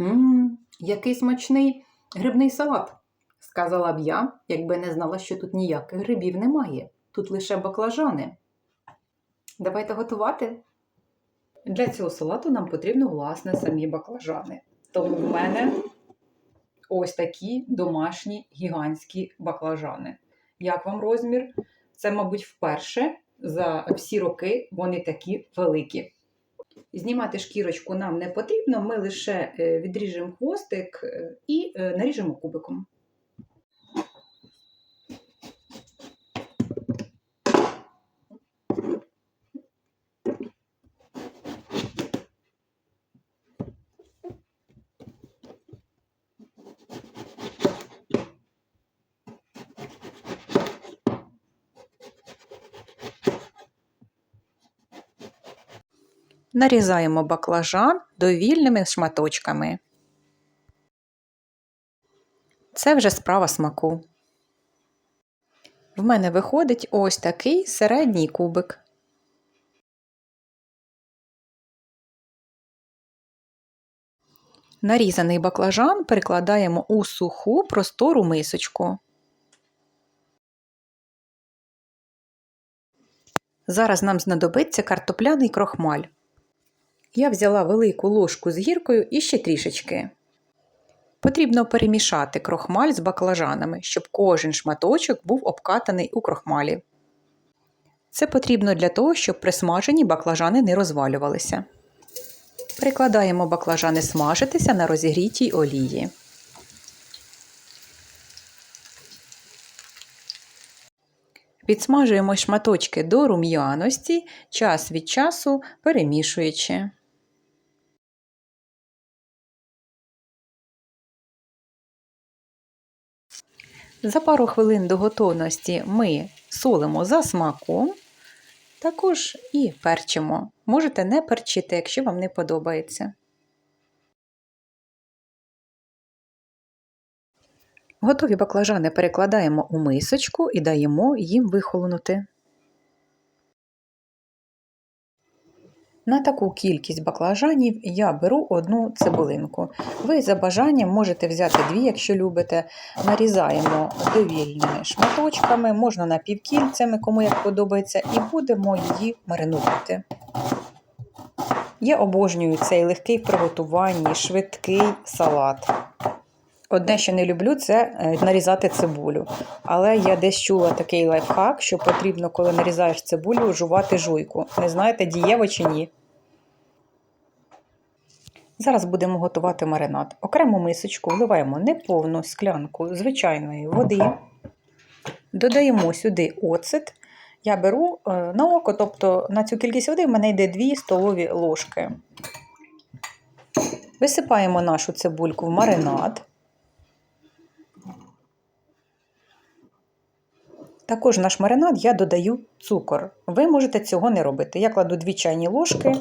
Ммм, який смачний грибний салат, сказала б я, якби не знала, що тут ніяких грибів немає. Тут лише баклажани. Давайте готувати. Для цього салату нам потрібно, власне, самі баклажани. Тому в мене ось такі домашні гігантські баклажани. Як вам розмір? Це, мабуть, вперше за всі роки вони такі великі. Знімати шкірочку нам не потрібно, ми лише е, відріжемо хвостик е, і е, наріжемо кубиком. Нарізаємо баклажан довільними шматочками. Це вже справа смаку. В мене виходить ось такий середній кубик. Нарізаний баклажан перекладаємо у суху простору мисочку. Зараз нам знадобиться картопляний крохмаль. Я взяла велику ложку з гіркою і ще трішечки. Потрібно перемішати крохмаль з баклажанами, щоб кожен шматочок був обкатаний у крохмалі. Це потрібно для того, щоб при смаженні баклажани не розвалювалися. Прикладаємо баклажани смажитися на розігрітій олії. Підсмажуємо шматочки до рум'яності, час від часу перемішуючи. За пару хвилин до готовності ми солимо за смаком, також і перчимо. Можете не перчити, якщо вам не подобається. Готові баклажани перекладаємо у мисочку і даємо їм вихолонути. На таку кількість баклажанів я беру одну цибулинку. Ви за бажанням можете взяти дві, якщо любите. Нарізаємо довільними шматочками, можна напівкільцями, кому як подобається, і будемо її маринувати. Я обожнюю цей легкий в приготуванні, швидкий салат. Одне, що не люблю, це е, нарізати цибулю. Але я десь чула такий лайфхак, що потрібно, коли нарізаєш цибулю, жувати жуйку. Не знаєте, дієво чи ні? Зараз будемо готувати маринад. Окрему мисочку вливаємо неповну склянку звичайної води. Додаємо сюди оцет. Я беру е, на око, тобто на цю кількість води в мене йде 2 столові ложки. Висипаємо нашу цибульку в маринад. Також наш маринад я додаю цукор. Ви можете цього не робити. Я кладу 2 чайні ложки.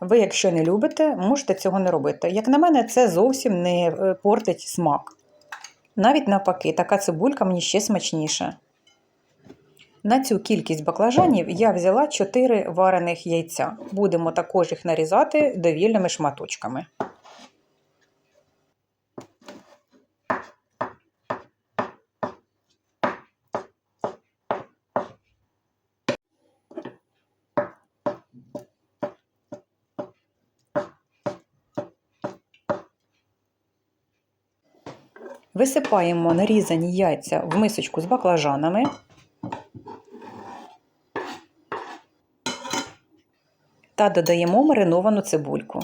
Ви, якщо не любите, можете цього не робити. Як на мене, це зовсім не е, портить смак. Навіть навпаки, така цибулька мені ще смачніша. На цю кількість баклажанів я взяла 4 варених яйця. Будемо також їх нарізати довільними шматочками. Висипаємо нарізані яйця в мисочку з баклажанами. Та додаємо мариновану цибульку.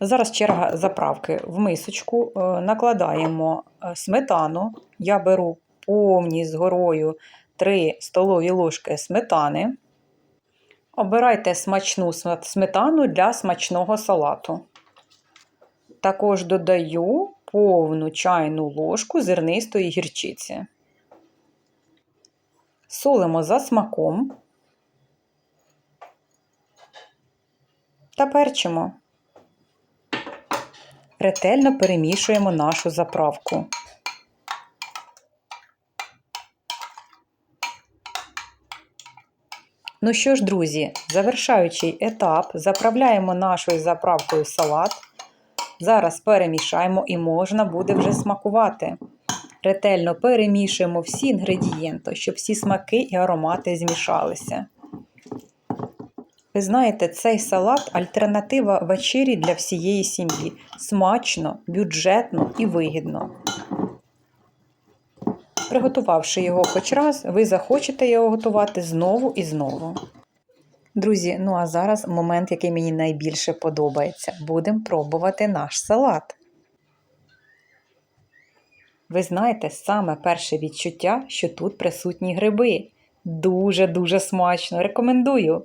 Зараз черга заправки в мисочку. Е, накладаємо е, сметану. Я беру повні з горою 3 столові ложки сметани. Обирайте смачну сметану для смачного салату. Також додаю повну чайну ложку зернистої гірчиці. Солимо за смаком та перчимо. Ретельно перемішуємо нашу заправку. Ну що ж, друзі, завершаючий етап, заправляємо нашою заправкою салат. Зараз перемішаємо і можна буде вже смакувати. Ретельно перемішуємо всі інгредієнти, щоб всі смаки і аромати змішалися. Ви знаєте, цей салат альтернатива вечері для всієї сім'ї. Смачно, бюджетно і вигідно. Приготувавши його хоч раз, ви захочете його готувати знову і знову. Друзі, ну а зараз момент, який мені найбільше подобається. Будемо пробувати наш салат. Ви знаєте, саме перше відчуття, що тут присутні гриби. Дуже-дуже смачно. Рекомендую.